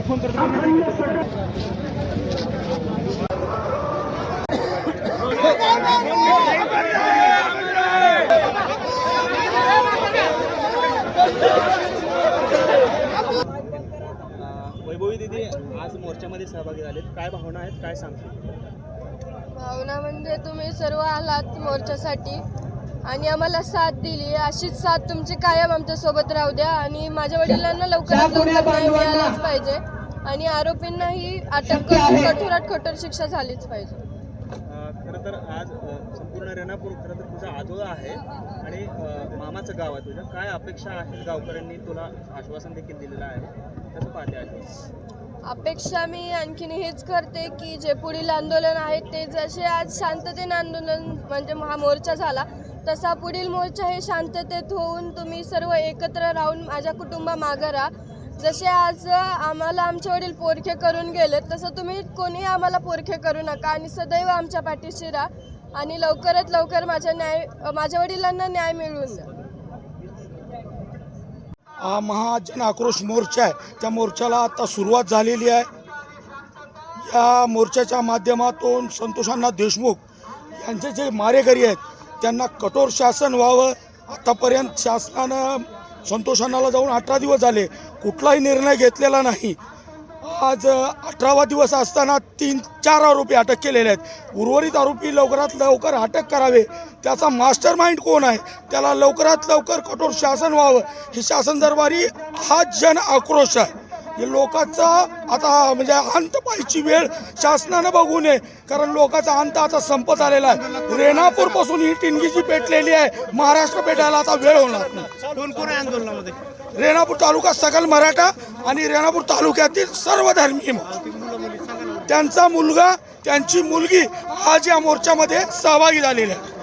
घेतला. अं, वैभवी दिदी आज मोर्चामध्ये सहभागी झालेत. काय भावना आहेत? काय सांगतील भावना म्हणजे तुम्ही सर्व आलात मोर्चासाठी. आणि आम्हाला साथ दिली. अशीच साथ तुमची कायम आमच्यासोबत राहू द्या आणि माझ्या वडिलांना लवकरात लवकर न्याय मिळालाच पाहिजे. आणि आरोपींनाही अटक करून कठोरात कठोर शिक्षा झालीच पाहिजे. खरं तर आज संपूर्ण रेणापूर खरं तर तुझा आजोळा आहे आणि मामाचं गाव आहे तुझं. काय अपेक्षा आहेत गावकऱ्यांनी तुला आश्वासन देखील दिलेलं आहे. कसं पाहते आहे अपेक्षा मी आणखीन हेच करते की जे पुढील आंदोलन आहे ते जसे आज शांततेने आंदोलन म्हणजे हा मोर्चा झाला तसा पुढील मोर्चा हे शांततेत होऊन तुम्ही सर्व एकत्र राहून माझ्या कुटुंबा मागं राहा. जसे आज आम्हाला आमचे वडील पोरखे करून गेले तसं तुम्ही कोणीही आम्हाला पोरखे करू नका आणि सदैव आमच्या पाठीशी राहा आणि लवकरात लवकर माझ्या न्याय माझ्या वडिलांना न्याय मिळवून द्या. हा महाजन आक्रोश मोर्चा आहे. त्या मोर्चाला आता सुरुवात झालेली आहे. या मोर्चाच्या माध्यमातून संतोषांना देशमुख यांचे जे मारेकरी आहेत त्यांना कठोर शासन व्हावं. आतापर्यंत शासनानं संतोषांनाला जाऊन अठरा दिवस झाले. कुठलाही निर्णय घेतलेला नाही. आज अठरावा दिवस असताना तीन चार आरोपी अटक केलेले आहेत. उर्वरित आरोपी लवकरात लवकर अटक करावे. त्याचा मास्टर माइंड कोण आहे? त्याला लवकरात लवकर कठोर शासन व्हावं. हे शासन दरबारी हा जन आक्रोश आहे. लोकांचा आता म्हणजे अंत पाहायची वेळ शासनानं बघू नये. कारण लोकांचा अंत आता संपत आलेला आहे. रेणापूरपासून ही टिनगी जी पेटलेली आहे. महाराष्ट्र पेटायला आता वेळ होणार नाही. आंदोलनामध्ये? रेणापूर तालुका सकल मराठा आणि रेणापूर तालुक्यातील सर्व धर्मीय त्यांचा मुलगा त्यांची मुलगी आज या मोर्चामध्ये सहभागी झालेले आहे.